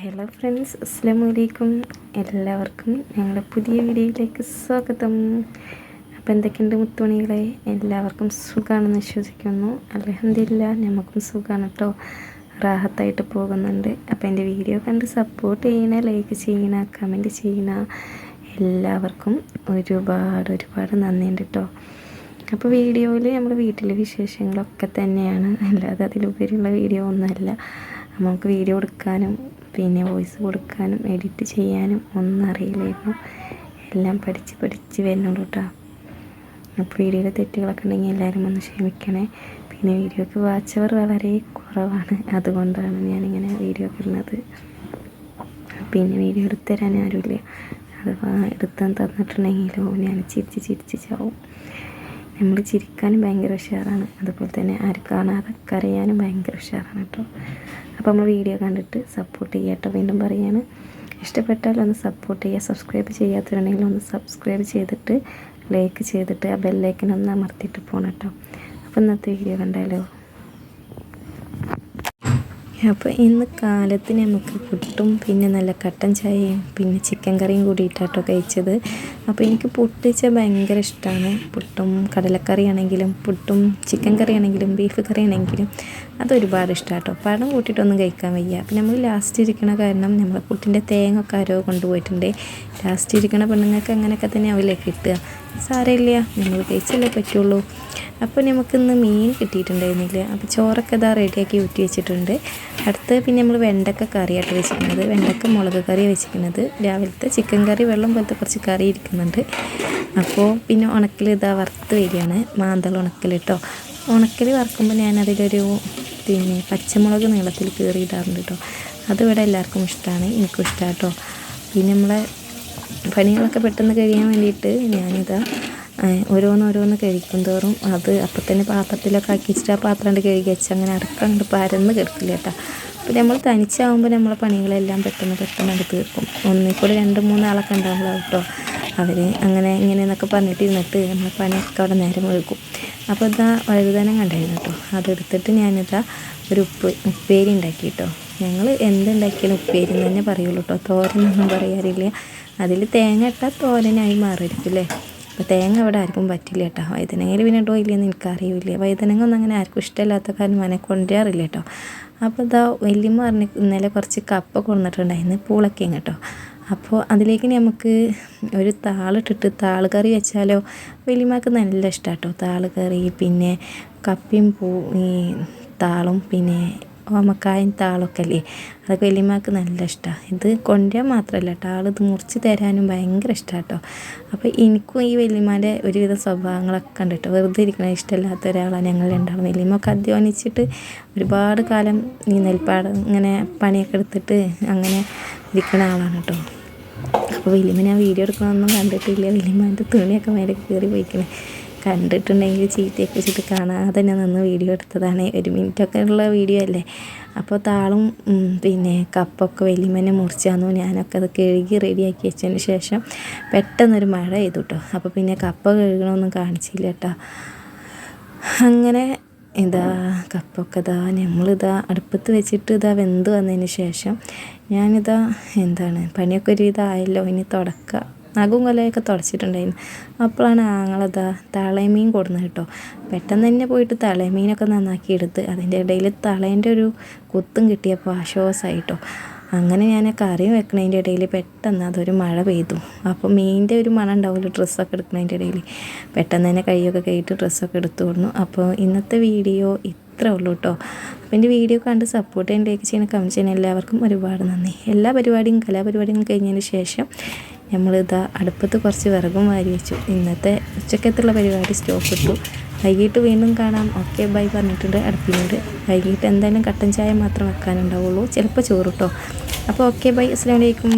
Hello friends അസ്സാം വലൈക്കും എല്ലാവർക്കും ഞങ്ങളുടെ പുതിയ വീഡിയോയിലേക്ക് സ്വാഗതം. അപ്പോൾ എന്തൊക്കെയുണ്ട് മുത്തുമണികളെ? എല്ലാവർക്കും സുഖമാണെന്ന് വിശ്വസിക്കുന്നു. അലഹമില്ല നമുക്കും സുഖമാണ് കേട്ടോ റാഹത്തായിട്ട് പോകുന്നുണ്ട്. അപ്പോൾ എന്റെ വീഡിയോ കണ്ട് സപ്പോർട്ട് ചെയ്യണ ലൈക്ക് ചെയ്യണ കമന്റ് ചെയ്യണ. എല്ലാവർക്കും ഒരുപാട് ഒരുപാട് നന്ദിയുണ്ട് കേട്ടോ അപ്പോൾ വീഡിയോയിൽ നമ്മുടെ വീട്ടിലെ വിശേഷങ്ങളൊക്കെ തന്നെയാണ്. അല്ലാതെ അതിലുപരിയുള്ള വീഡിയോ ഒന്നുമല്ല. നമുക്ക് വീഡിയോ എടുക്കാനും പിന്നെ വോയിസ് കൊടുക്കാനും എഡിറ്റ് ചെയ്യാനും ഒന്നും അറിയില്ലായിരുന്നു. എല്ലാം പഠിച്ച് പഠിച്ച് വരുന്നുള്ളൂ കേട്ടോ അപ്പോൾ വീഡിയോയിലെ തെറ്റുകളൊക്കെ ഉണ്ടെങ്കിൽ എല്ലാവരും ഒന്ന് ക്ഷമിക്കണേ. പിന്നെ വീഡിയോക്ക് വാച്ചവർ വളരെ കുറവാണ്. അതുകൊണ്ടാണ് ഞാനിങ്ങനെ വീഡിയോ ഇടുന്നത്. പിന്നെ വീഡിയോ എടുത്തു തരാൻ ആരുമില്ല. അഥവാ എടുത്താൻ തന്നിട്ടുണ്ടെങ്കിലോ ഞാൻ ചിരിച്ച് ചിരിച്ച് ചാവും. നമ്മൾ ചിരിക്കാനും ഭയങ്കര ഉഷാറാണ്. അതുപോലെ തന്നെ ആര് കാണാതെ കരയാനും ഭയങ്കര ഉഷാറാണ് കേട്ടോ അപ്പോൾ നമ്മൾ വീഡിയോ കണ്ടിട്ട് സപ്പോർട്ട് ചെയ്യുക കേട്ടോ വീണ്ടും പറയാണ് ഇഷ്ടപ്പെട്ടാൽ ഒന്ന് സപ്പോർട്ട് ചെയ്യുക സബ്സ്ക്രൈബ് ചെയ്യാത്തവരുണ്ടെങ്കിൽ ഒന്ന് സബ്സ്ക്രൈബ് ചെയ്തിട്ട് ലൈക്ക് ചെയ്തിട്ട് ആ ബെല്ലൈക്കൻ അമർത്തിയിട്ട് പോകണം കേട്ടോ. അപ്പോൾ ഇന്നത്തെ വീഡിയോ കണ്ടാലോ? അപ്പോൾ ഇന്ന് കാലത്ത് നമുക്ക് പുട്ടും പിന്നെ നല്ല കട്ടൻ ചായയും പിന്നെ ചിക്കൻ കറിയും കൂടിയിട്ടാട്ടോ കഴിച്ചത്. അപ്പോൾ എനിക്ക് പുട്ടിച്ച ഭയങ്കര ഇഷ്ടമാണ് പുട്ടും കടലക്കറി ആണെങ്കിലും പുട്ടും ചിക്കൻ കറി ആണെങ്കിലും ബീഫ് കറി ആണെങ്കിലും അതൊരുപാട് ഇഷ്ടമാട്ടോ പഴം കൂട്ടിയിട്ടൊന്നും കഴിക്കാൻ വയ്യ. പിന്നെ നമ്മൾ ലാസ്റ്റ് ഇരിക്കണ കാരണം നമ്മളെ പുട്ടിന്റെ തേങ്ങ ഒക്കെ ആരോ കൊണ്ടുപോയിട്ടുണ്ട്. ലാസ്റ്റ് ഇരിക്കണ പെണ്ണുങ്ങൾക്ക് അങ്ങനെയൊക്കെ തന്നെ അവലേ കിട്ടുക. സാരമില്ല. നമ്മൾ കഴിച്ചല്ലേ പറ്റുള്ളൂ. അപ്പോൾ നമുക്കിന്ന് മീൻ കിട്ടിയിട്ടുണ്ടായിരുന്നില്ല. അപ്പോൾ ചോറൊക്കെ ഇതാ റെഡിയാക്കി ഊറ്റി വെച്ചിട്ടുണ്ട്. അടുത്ത് പിന്നെ നമ്മൾ വെണ്ടക്ക കറിയായിട്ട് വെച്ചിരിക്കുന്നത്. വെണ്ടക്ക മുളക് കറി വെച്ചിരിക്കുന്നത്. രാവിലത്തെ ചിക്കൻ കറി വെള്ളം പോലത്തെ കുറച്ച് കറി ഇരിക്കുന്നുണ്ട്. അപ്പോൾ പിന്നെ ഉണക്കൽ ഇതാ വറുത്ത് വരികയാണ്. മാന്തൾ ഉണക്കൽ കേട്ടോ. ഉണക്കൽ വറുക്കുമ്പോൾ ഞാനതിലൊരു പിന്നെ പച്ചമുളക് നീളത്തിൽ കീറി ഇടാറുണ്ട് കേട്ടോ. അതിവിടെ എല്ലാവർക്കും ഇഷ്ടമാണ്. എനിക്കും ഇഷ്ടമാണ് കേട്ടോ. പിന്നെ നമ്മളെ പണികളൊക്കെ പെട്ടെന്ന് കഴിയാൻ വേണ്ടിയിട്ട് ഞാനിതാ ഓരോന്നോരോന്ന് കഴിക്കും തോറും അത് അപ്പം തന്നെ പാത്രത്തിലൊക്കെ ആക്കി വെച്ചിട്ട് ആ പാത്രം കണ്ട് കഴുകി വെച്ച് അങ്ങനെ അടക്കണ്ട് പരന്ന് കിടക്കില്ല കേട്ടോ. അപ്പോൾ നമ്മൾ തനിച്ചാവുമ്പോൾ നമ്മളെ പണികളെല്ലാം പെട്ടെന്ന് പെട്ടെന്ന് അത് തീർക്കും. ഒന്നിൽ കൂടെ രണ്ട് മൂന്നാളൊക്കെ ഉണ്ടാവുള്ളൂ കേട്ടോ. അവർ അങ്ങനെ ഇങ്ങനെ എന്നൊക്കെ പറഞ്ഞിട്ട് ഇരുന്നിട്ട് നമ്മളെ പണിയൊക്കെ അവിടെ നേരം ഒഴുക്കും അപ്പോൾ ഇതാ വഴുതനം കണ്ടായിരുന്നു കേട്ടോ. അതെടുത്തിട്ട് ഞാനിതാ ഒരു ഉപ്പ് ഉപ്പേരി ഉണ്ടാക്കി കേട്ടോ. ഞങ്ങൾ എന്തുണ്ടാക്കിയാലും ഉപ്പേരി എന്ന് തന്നെ പറയുള്ളൂ കേട്ടോ. തോരനൊന്നും പറയാറില്ല. അതിൽ തേങ്ങ ഇട്ടാൽ തോരനായി മാറിയിരിക്കും അല്ലേ? അപ്പോൾ തേങ്ങ അവിടെ ആർക്കും പറ്റില്ല കേട്ടോ. വഴുതനങ്ങയിൽ പിന്നെ ഇട്ടോ ഇല്ലയെന്ന് എനിക്കറിയില്ല. വഴുതനങ്ങ ഒന്നും അങ്ങനെ ആർക്കും ഇഷ്ടമില്ലാത്ത കാരണം മനെ കൊണ്ടുവരാറില്ല കേട്ടോ. അപ്പോൾ ഇതാ വലിയമ്മ പറഞ്ഞ് ഇന്നലെ കുറച്ച് കപ്പ കൊണ്ടിട്ടുണ്ടായിരുന്നു പൂളക്കേം കേട്ടോ. അപ്പോൾ അതിലേക്ക് നമുക്ക് ഒരു താളിട്ടിട്ട് താളുകറി വെച്ചാലോ? വലിയമ്മക്ക് നല്ല ഇഷ്ടമാണ് കേട്ടോ താളുകറി പിന്നെ കപ്പയും പൂ ഈ താളും പിന്നെ ഓമക്കായും താളൊക്കെ അല്ലേ അതൊക്കെ വലിയമ്മക്ക് നല്ല ഇഷ്ടമാണ് ഇത് കൊണ്ടുവരാൻ മാത്രമല്ല കേട്ടോ ഇത് മുറിച്ച് തരാനും ഭയങ്കര ഇഷ്ടമാണ് കേട്ടോ അപ്പോൾ എനിക്കും ഈ വലിയമ്മേന്റെ ഒരുവിധ സ്വഭാവങ്ങളൊക്കെ ഉണ്ട് കേട്ടോ വെറുതെ ഇരിക്കണ ഇഷ്ടമില്ലാത്ത ഒരാളാണ് ഞങ്ങൾ രണ്ടാളും. വലിയമ്മൊക്കെ അധ്വാനിച്ചിട്ട് ഒരുപാട് കാലം ഈ നെൽപ്പാടം ഇങ്ങനെ പണിയൊക്കെ എടുത്തിട്ട് അങ്ങനെ ഇരിക്കുന്ന ആളാണ് കേട്ടോ അപ്പോൾ വലിയമ്മ ഞാൻ വീഡിയോ എടുക്കണമെന്നൊന്നും കണ്ടിട്ടില്ല. വലിയമ്മേന്റെ തുണിയൊക്കെ മേലെ കയറി പോയിക്കണേ. കണ്ടിട്ടുണ്ടെങ്കിൽ ചീത്തയൊക്കെ വെച്ചിട്ട് കാണാതെ തന്നെ നിന്ന് വീഡിയോ എടുത്തതാണ്. ഒരു മിനിറ്റൊക്കെ ഉള്ള വീഡിയോ അല്ലേ? അപ്പോൾ താളും പിന്നെ കപ്പൊക്കെ വലിയമ്മനെ മുറിച്ചാന്നു. ഞാനൊക്കെ അത് കഴുകി റെഡിയാക്കി വെച്ചതിന് ശേഷം പെട്ടെന്നൊരു മഴ ചെയ്തു കേട്ടോ അപ്പോൾ പിന്നെ കപ്പ കഴുകണമൊന്നും കാണിച്ചില്ല കേട്ടോ അങ്ങനെ ഇതാ കപ്പൊക്കെ ഇതാ നമ്മളിതാ അടുപ്പത്ത് വെച്ചിട്ട് ഇതാ വെന്ത് വന്നതിന് ശേഷം ഞാനിതാ എന്താണ് പണിയൊക്കെ ഒരു ഇതായല്ലോ ഇനി തുടക്കുക നഖവും കൊലയൊക്കെ തുടച്ചിട്ടുണ്ടായിരുന്നു. അപ്പോഴാണ് ആങ്ങളതാ തളയമീൻ കൊടുന്നത് കേട്ടോ. പെട്ടെന്ന് തന്നെ പോയിട്ട് തളയമീനൊക്കെ നന്നാക്കി എടുത്ത് അതിന്റെ ഇടയിൽ തളേന്റെ ഒരു കുത്തും കിട്ടിയപ്പോൾ ആശ്വാസമായിട്ടോ. അങ്ങനെ ഞാൻ കറി വെക്കണതിന്റെ ഇടയിൽ പെട്ടെന്ന് അതൊരു മഴ പെയ്തു. അപ്പോൾ മീനിന്റെ ഒരു മണം ഉണ്ടാവുമല്ലോ ഡ്രസ്സൊക്കെ എടുക്കുന്നതിന്റെ ഇടയിൽ. പെട്ടെന്ന് തന്നെ കൈയൊക്കെ കൈയിട്ട് ഡ്രസ്സൊക്കെ എടുത്തു കൊടുന്നു. അപ്പോൾ ഇന്നത്തെ വീഡിയോ ഇത്രേ ഉള്ളൂ കേട്ടോ. അപ്പോൾ എന്റെ വീഡിയോ കണ്ട് സപ്പോർട്ട് ചെയ്യാൻ ലൈക്ക് ചെയ്യണം. കമന്റ് ചെയ്യുന്ന എല്ലാവർക്കും ഒരുപാട് നന്ദി. എല്ലാ പരിപാടിയും കലാപരിപാടികളും കഴിഞ്ഞതിന് ശേഷം നമ്മളിതാ അടുപ്പത്ത് കുറച്ച് വിറകും വാരി വെച്ചു. ഇന്നത്തെ ഉച്ചക്കത്തുള്ള പരിപാടി സ്റ്റോപ്പ് ഇട്ടു. വൈകിട്ട് വീണ്ടും കാണാം. ഓക്കെ ബൈ പറഞ്ഞിട്ടുണ്ട് അടുപ്പിനോട്. വൈകിട്ട് എന്തായാലും കട്ടൻ ചായ മാത്രം വെക്കാനുണ്ടാവുള്ളൂ. ചിലപ്പോൾ ചോറ് കേട്ടോ. അപ്പോൾ ഓക്കെ ബൈ. അസ്സാം വലൈക്കും